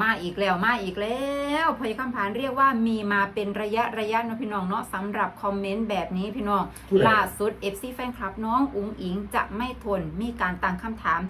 มาอีกแล้วมาอีกแล้วพยคำผานเรียกว่ามีมาเป็นระยะระยะเนาะพี่น้องเนาะสำหรับคอมเมนต์แบบนี้พี่น้องผู้ใดล่าสุด FC แฟนคลับน้องอุ๋งอิงจะไม่ทนมีการตั้งคำถาม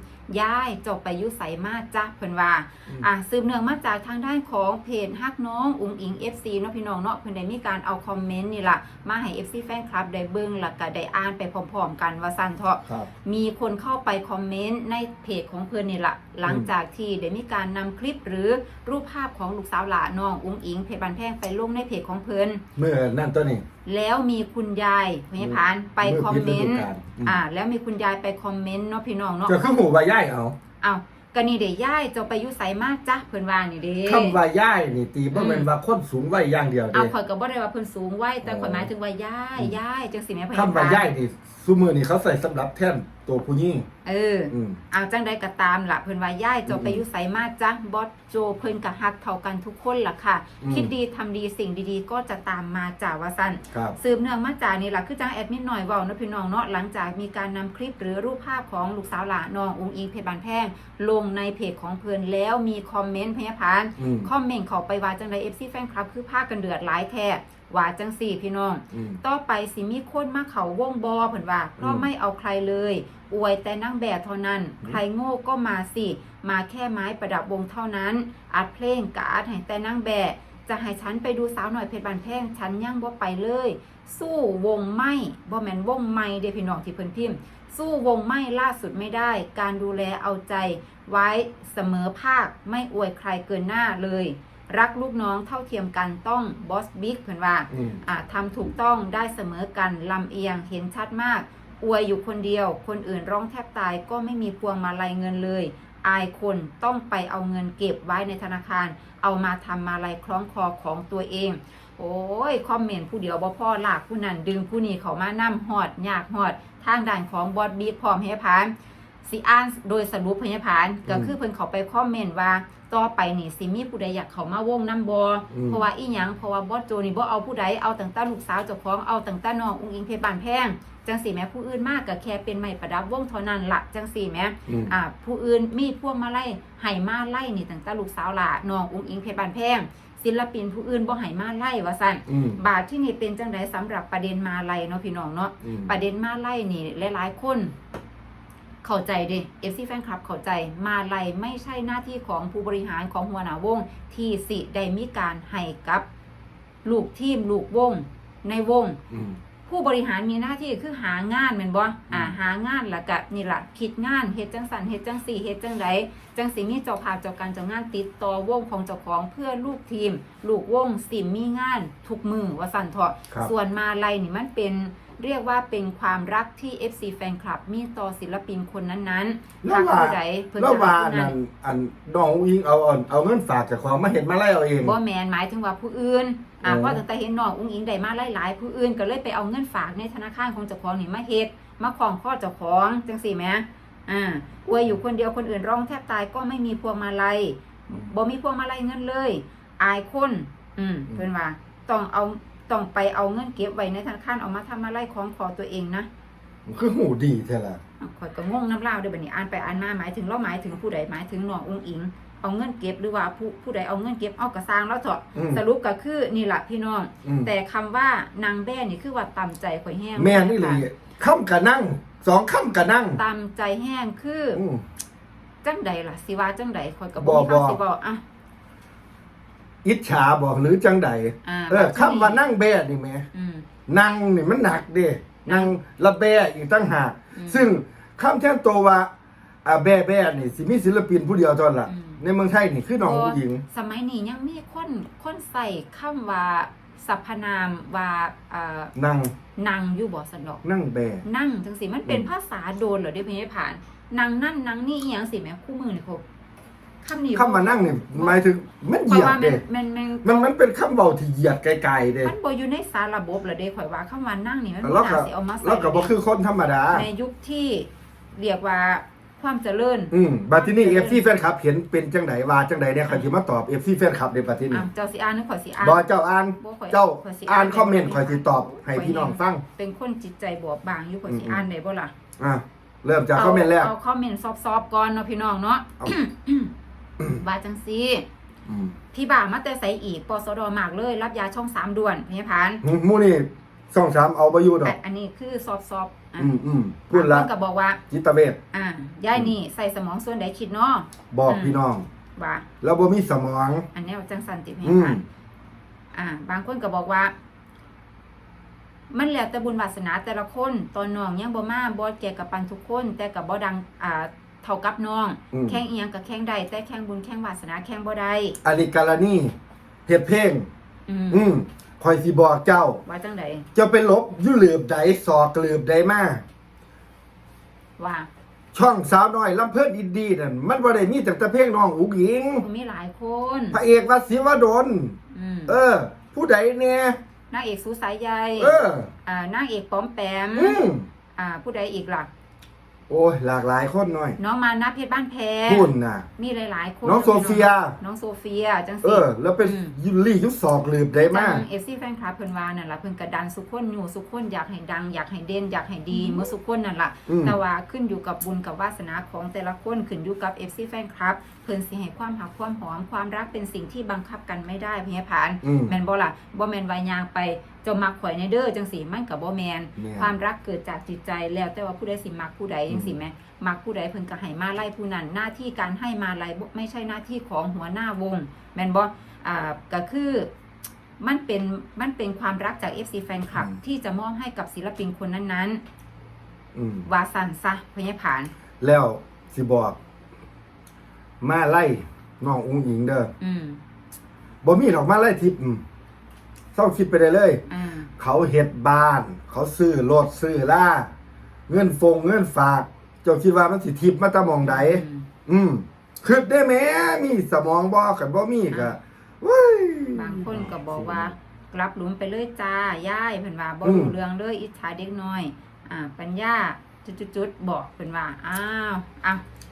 ย้ายจบไปอยุใสมาจ้ะเพิ่นว่าอืมอะสืบเนื่องมาจากทางด้านของเพจฮักน้องอุ๋งอิง FC เนาะพี่น้องเนาะเพิ่นได้มีการเอาคอมเมนต์นี่ล่ะมาให้ FC แฟนคลับได้เบิ่งแล้วก็ได้อ่านไปพร้อมๆ กันว่าซั่นเถาะครับมีคนเข้าไปคอมเมนต์ในเพจของเพื่อนนี่แหละหลังจากที่ได้มีการนำคลิปหรือรูปภาพของลูกสาวหลาน้องอุ้งอิงเพจบันแพงไปลงในเพจของเพื่อนเมื่อนั่นตัวนี้ แล้วมีคุณยายพยาพานไปคอมเมนต์เมื่อพิจารณาอืมอ่า แล้วมีคุณยายไปคอมเมนต์เนาะพี่น้องเนาะจะเข้าหูว่าย่ายเอาเอา ก็นี่เดี๋ยวย่ายเจะไปอยุไสมากจ้ะเพื่อนว่านี่เด้ คำว่าย่ายนี่ตีบ่แม่นว่าคนสูงวัยอย่างเดียวเอาเด้ ข่อยก็บ่ได้ว่าเพิ่นสูงไว้แต่อ๋อข่อยหมายถึงว่าย่ายอืม ย่ายจังสิแม่พยาคำว่าพานย่ายนี่ซุมือนี่เขาใส่สำหรับแท่นตัวผู้หญิงเออ อืม เอาจังใดก็ตามล่ะเพิ่นว่าย่ายเจะไปอืมอยุไสมาจ้ะบอสโจเพิ่นก็ฮักเท่ากันทุกคนล่ะค่ะ อืม คิดดีทำดีสิ่งดีๆ ก็จะตามมาจากว่าสั้นครับ สืบเนื่องมาจากนี่ล่ะคือจังแอดมินหน่อยเว้าเนาะพี่น้องเนาะหลังจากมีการนำคลิปหรือรูปภาพของลูกสาวหลาน้องอุ้งอิงเพชรบานแพงลงในเพจของเพิ่นแล้วมีคอมเมนต์พยาพานอืม คอมเมนต์เข้าไปว่าจังได FC แฟนคลับ คือพากันเดือดหลายแท้ว่าจังสี่พี่น้อง อืม ต่อไปสิมีคนมาเขาวงบอเพิ่นว่าเพราะอืมไม่เอาใครเลย อวยแต่นั่งแบบเท่านั้น อืม ใครโง่ก็มาสิ มาแค่ไม้ประดับวงเท่านั้น อัดเพลงกะอัดให้แต่นั่งแบบจะให้ฉันไปดูสาวหน่อยเพชรบานแพงฉันยังบ่ไปเลย สู้วงไม่บ่แม่นวงไม่เด้พี่น้องที่เพิ่นพิมพ์ สู้วงไม่ล่าสุดไม่ได้ การดูแลเอาใจไว้เสมอภาคไม่อวยใครเกินหน้าเลย รักลูกน้องเท่าเทียมกันต้องบอสบิ๊กเพิ่นว่าอืมอ่าทำถูกต้องได้เสมอกันลำเอียงเห็นชัดมาก อวยอยู่คนเดียว คนอื่นร้องแทบตายก็ไม่มีพวงมาลัยเงินเลย อายคนต้องไปเอาเงินเก็บไว้ในธนาคาร เอามาทำมาลัยคล้องคอของตัวเอง โอ้ย คอมเมนต์ผู้เดียวบ่พ่อลากผู้นั้นดึงผู้นี้เขามานํหอดยากหอด ทางด่านของบอสบิ๊กพร้อมให้พานสิอ่านโดยสรุปพยาพานก็คือเพิ่นเขาไปคอมเมนต์ว่าต่อไปนี่สิมีผู้ใดอยากเขามาวงน้ำบออืมเพราะว่าอีหยังเพราะว่าบอสโจนี่บ่เอาผู้ใดเอาตั้งแต่ลูกสาวเจ้าของเอาตั้งแต่น้องอุ้งอิงเพชรบานแพง จังสี่แม้ผู้อื่นมากก็แค่เป็นไม้ประดับวงเท่านั้นละจังสี่แม้อืมอ่าผู้อื่นมีพวกมาไล่ไห้มาไล่นี่ตั้งแต่ลูกสาวล่ะน้องอุ้งอิงเพชรบานแพงศิลปินผู้อื่นบ่ไห้มาไล่ว่าซั่นอืมบาทที่นี่เป็นจังไดสำหรับประเด็นมาไล่เนาะพี่น้องเนาะอืมประเด็นมาไล่นี่หลายๆคนเข้าใจเด้เอฟซีแฟนคลับเข้าใจมาไล่ไม่ใช่หน้าที่ของผู้บริหารของหัวหน้าวง ที่สิได้มีการให้กับ ลูกทีมลูกวงในวงอืม ผู้บริหารมีหน้าที่คือหางานแม่นบ่อ่าหางานแล้วก็นี่ล่ะคิดงานเฮ็ดจังสันเฮ็ดจังสี่เฮ็ดจังไดจังสิมีเจ้าภาพเจ้าการเจ้างานติดต่อวงของเจ้าของเพื่อลูกทีม ลูกวงสิมีงานทุกมือว่าสั่นเถาะครับส่วนมาลัยนี่มันเป็น เรียกว่าเป็นความรักที่ FC แฟนคลับ มีต่อศิลปินคนนั้นๆแล้วว่าผู้ใดเพิ่นแล้วจะรัว่ากผู้นั่นั้นนอันน้องอุ้งอิงเอาเอาเอาเงินฝากจากของมาเห็นมาไล่เอาเอง บ่แมนหมายถึงว่าผู้อื่นอ่าเออ เพราะตั้งแต่เห็นน้องอุ้งอิงได้มาหลายๆผู้อื่นก็เลยไปเอาเงินฝากในธนาคารของเจ้าของนี่มาเฮ็ดมาของข้อเจ้าของจังสี่แหมอ่าอวยอยู่คนเดียวคนอื่นร้องแทบตายก็ไม่มีพวงมาลัย บ่มีพวงมาลัยเงินเลย อายคน อืมเพิ่นว่า ต้องเอา ต้องไปเอาเงินเก็บไว้ในธนาคารเอามาทำมาไล่ของขอตัวเองนะคือหูดีแท้ล่ะอะข่อยก็งงน้ำเล่าวเด้อบัดนี้อ่านไปอ่านมาหมายถึงเราหมายถึงผู้ใดหมายถึงน้องอุ้งอิง เอาเงินเก็บหรือว่าผู้ผู้ใดเอาเงินเก็บเอากระซางแล้วเถอะอืมสรุปก็คือนี่แหละพี่น้อง อืมแต่คำว่านางแบ้นี่คือว่าตำใจข่อยแห้งแม่นี่เลยค่ำกะนั่งสองค่ำกะนั่งตำใจแห้งคืออืม จังใดล่ะสิว่าจังใดข่อยก็บ่บ่ มีบ่คำสิบอกอะ อิจฉาบอกหรือจังใดอ่าเออค่ำว่านั่งแบ่นี่แหม่อืม นั่งนี่มันหนักเด้นั่งละแบ่อีกตั้งหากอืมซึ่งคำแท่นตัวว่าอ่าแบ่แบ่นี่สิมีศิลปินผู้เดียวเท่านั้นล่ะอืม ในเมืองไทยนี่คือน้องผู้หญิง สมัยนี้ยังมีคนคนใส่คำว่าสรรพนามว่าเอ่อนั่งนางอยู่บ่สันดอก นั่งแบ่นั่งจังสิมันเป็นอืม ภาษาโดนเหรอเด้พี่ให้ผ่านนางนั่นนางนี่อีหยังสิแม่คู่มือนี่ครบ คำนี้คำว่านั่งนี่หมายถึงมันเหข่อยยียดว่ามัเด้นมันมันมันมันเป็นคำเบาที่เหยียดไกลๆเด้มันบ่อยู่ในสารระบบเหรอเด้ข่อยว่าคำว่านั่งนี่มันบ่แล้วน่าก็สิเอามาใส่แล้วก็บ่คือคนธรรมดา ในยุคที่เรียกว่าความเจริญ อืมบัดที่นี่ FC แฟนคลับเห็นเป็นจังไดว่าจังไดเนี่ยเขาสิมาตอบ FC แฟนคลับในบัดที่นี่อะเจ้าสิอ่านหรือข่อยสิอ่านบ่เจ้าอ่านบ่ข่อยเจ้าข่อยสิอ่านคอมเมนต์ข่อยสิตอบให้พี่น้องฟัง เป็นคนจิตใจบอบบางอยู่ข่อยสิอืมอ่านได้บ่ล่ะอะเริ่มจากคอมเมนต์แรกเอาคอมเมนต์ซอฟๆก่อนเนาะพี่น้องเนาะเอา ว่าจังซี่อืมพี่บ่ามาแต่ใส่อีกปสดมากเลย รับยาช่องสามด่วนพยาพานหึหมู่นี่สองสามเอาบ่อยู่ดออักนอันนี้คือซอฟซอฟอืมอืมพูดละบางคนก็บอกว่าจิตเวชอ่าย่ายนี่ใส่สมองส่วนใดคิดเนาะบอกอืมพี่น้องว่าแล้วบ่มีสมอง อันแนวจังสันติพอืยามพานอ่า บางคนก็บอกว่ามันแล้วแต่บุญวาสนาแต่ละคนตอนน้องยังบ่มาบ่แก่กับปันทุกคน แต่กับบ่ดังอ่า เท่ากับน้อง อืม แข่งเอียงกับแข่งใดแต่แข่งบุญแข่งวาสนาแข่งบ่ได้อันนี้กาลนี่เฮ็ดเพลง อืมอืมคอยสิบอกเจ้า ว่าจังใดจะไปลบอยู่หลืบใดสอกหลืบใดมาว่าช่องสาวน้อยลำเพิ่นอินดีนั่นมันบ่ได้มีแต่แต่เพลงน้องอุ๋งหญิงมีหลายคนพระเอกวัดศิวดลอืมเออ ผู้ใดเนี่ยนางเอกสูสายใยเออ อ่านางเอกป้อมแปมอืม อ่าผู้ใดอีกล่ะ โอ้ยหลากหลายคนหน่อย น้องมานะเพชรบ้านแพงพุ่นน่ะ มีหลายๆคนน้องโซเฟีย น้องโซเฟียจังเอสิอแล้วเป็นอืมยุลี่ยุสอกหลืบได้มาจักงเอฟซีแฟนคลับเพิ่นว่านั่นล่ะเพิ่นกระดันสุขคนอยู่สุขคนอยากให้ดัง อยากให้เด่นอยากให้ดีเมื่อสุขคนนั่นล่ะอืมแต่ว่าขึ้นอยู่กับบุญกับวาสนาของแต่ละคนขึ้นอยู่กับ FC แฟนคลับเพิ่นสิให้ความหักความหอมความรักเป็นสิ่งที่บังคับกันไม่ได้พี่ผานอืม แม่นบ่ล่ะบ่แม่นวายางไปเจะมักข่อยในเด้อจังสิมันก็บ่แม่น แม่นความรักเกิดจากจิตใจแล้วแต่ว่าผู้ใดสิมักผู้ใดจังสิแม่มักผู้ใดเพิ่นก็ให้มาไล่ผู้นั้นหน้าที่การให้มาไล่บ่ไม่ใช่หน้าที่ของหัวหน้าวง แม่นบ่อ่าก็คือมันเป็นมันเป็นความรักจาก FC แฟนคลับอืมที่จะมอบให้กับศิลปินคนนั้นอืม ๆวาสันซะพญผาน แล้วสิบอก มาไล่น้องอุ้งอิงเด้ออืมบ่มีดอกมาไล่ทิพย์อืมเศร้าคิดไปได้เลย อ่าเขาเฮ็ดบ้าน เขาซื้อรถซื้อล่าเงินฟงเงินฝาก เจ้าคิดว่ามันสิทิพย์มาตะมองใด อืมอืมคิดได้แหมมีสมองบ่กันบ่มีก็เว้ย บางคนก็บอกว่ากลับหลุมไปเลยจ้าย่ายเพิ่นว่าบ่อืม รู้เรื่องเลยอิจฉาเด็กน้อย อ่า ปัญญาจุดๆๆบอกเพิ่นว่าอ้าวอ้าวอืม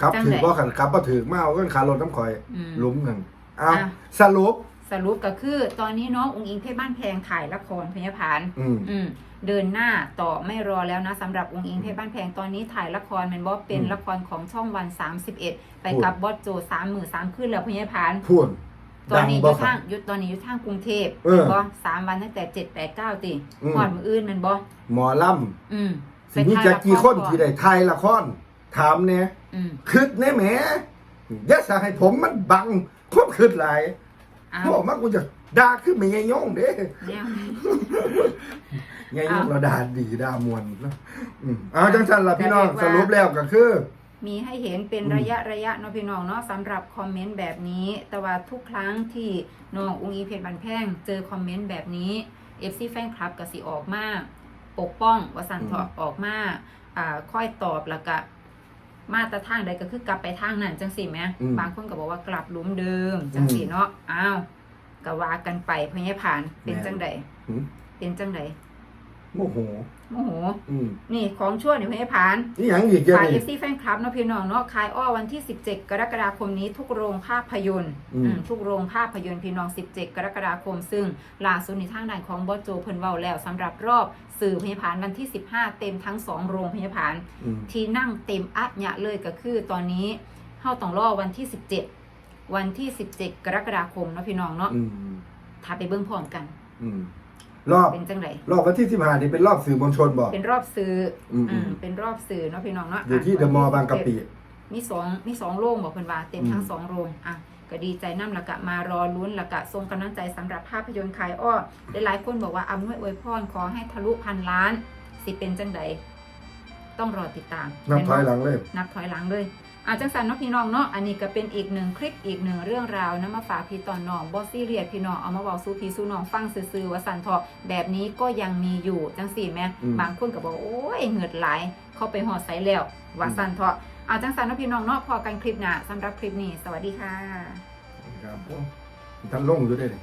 ครับจังถือใดบ่ขันครับบ่ถือมาเอาเงินค่ารถน้ำข่อยอืม หลุมนั่นเอาอะ สรุปสรุปก็คือ ตอนนี้น้องอุงอิงเพชรบ้านแพงถ่ายละครพญผาน อืม อืมเดินหน้าต่อไม่รอแล้วนะสำหรับองค์อิงเพชรบ้านแพงตอนนี้ถ่ายละครแมันบอเป็นอืมละครของช่องวัน 31 ไปพูดกับบอสโจสามหมื่นสามขึ้นแล้วพญพาน พูดตอนนี้อบ่ยู่ครัทาบงอยุตอนนี้อยู่ทางกรุงเทพเออแม่นบอสามวันตั้งแต่เจ็ดแปดเก้าติอืม หอดมืออื่นแมันบอหมอลอืมำสิมีจักกี่คนที่ได้ทายละคร ถามแหน่อืมคิดแน่แหมอย่าสาให้ผมมันบังความคิดหลายอ้าเพราะวว่ากูจะด่าขึ้นไม่ยายงเด้แนวยายงอ้าวเราด่าดีด่ามวนเนาะอืมเอาจังซั่นล่ะพี่น้องก็สเรียกว่ารุปแล้วก็คือ มีให้เห็นเป็นอืมระยะระยะเนาะพี่น้องเนาะสำหรับคอมเมนต์แบบนี้ แต่ว่าทุกครั้งที่น้องอุ้งอิงเพชรบันแพงเจอคอมเมนต์แบบนี้ FC แฟนคลับก็สิออกมาปกป้องวสันเถาะออกมาอ่าค่อยตอบแล้วก็ มาแตรทางใดก็คือกลับไปทางนั้นจังสิแหมอืม บางคนก็บอกว่ากลับหลุมเดิมจังสิเนาะอ้าวก็ว่ากันไปเพื่อให้ผ่านเป็นจังใดหืมเป็นจังใด โมโห โมโห อืมนี่ของชั่วนี่เพื่อให้ผ่านนี่หยังอีกเยอะฝากเอนี่ ฟซีแฟนคลับเนาะพี่น้องเนาะคายอ้อวันที่ 17 กรกฎาคมนี้ทุกโรงภาพยนตร์อืม อืมทุกโรงภาพยนตร์พี่น้อง 17 กรกฎาคม ซึ่งล่าสุดในทางด้านของบอสโจเพิ่นเว้าแล้วสำหรับรอบสื่อพยาพานวันที่ 15 เต็มทั้ง 2 โรงพยาพานอืม ที่นั่งเต็มอัดยะเลยก็คือตอนนี้เฮาต้องรอวันที่ 17 วันที่ 17 กรกฎาคมเนาะพี่น้องเนาะอืม ถ้าไปเบิ่งพร้อมกัน อืม รอบเป็นจังไดรอบวันที่สิบห้านี่เป็นรอบสื่อมวลชนบอก เป็นรอบสื่ออมอืมอืม เป็นรอบสื่อเนาะพี่น้องเนาะอยู่ที่เดอะมอลล์บางกะปิ มีสองมีสองโรงบอกเพิ่นว่าเต็มทั้งอืม สองโรงอะก็ดีใจน้ำละกะมารอลุ้นละกะทรงกำลังใจสำหรับภาพยนตร์ขายอ้อหลายๆคนบอกว่าอำนวยอวยพรขอให้ทะลุพันล้าน สิเป็นจังใดต้องรอติดตามนับถอยหลังเลย นับถอยหลังเลย อาจังสันเนาะพี่น้องเนาะอันนี้ก็เป็นอีกหนึ่งคลิปอีกหนึ่งเรื่องราวนะมาฝากพี่ตอนน้องบอสซี่เรียดพี่น้องเอามาบอกสู้พี่สู้น้องฟังซื่อๆว่าสันเถาะแบบนี้ก็ยังมีอยู่จังสี่แม่อืมบางคนก็บอกโอ้ยเหงือดไหลายเข้าไปหอดใสแล้วว่าสันเถาะเอาจังสันเนาะพี่น้องเนาะพอกันคลิปหน้าสำหรับคลิปนี้ สวัสดีค่ะครับผมท่านลงอยู่ได้เลย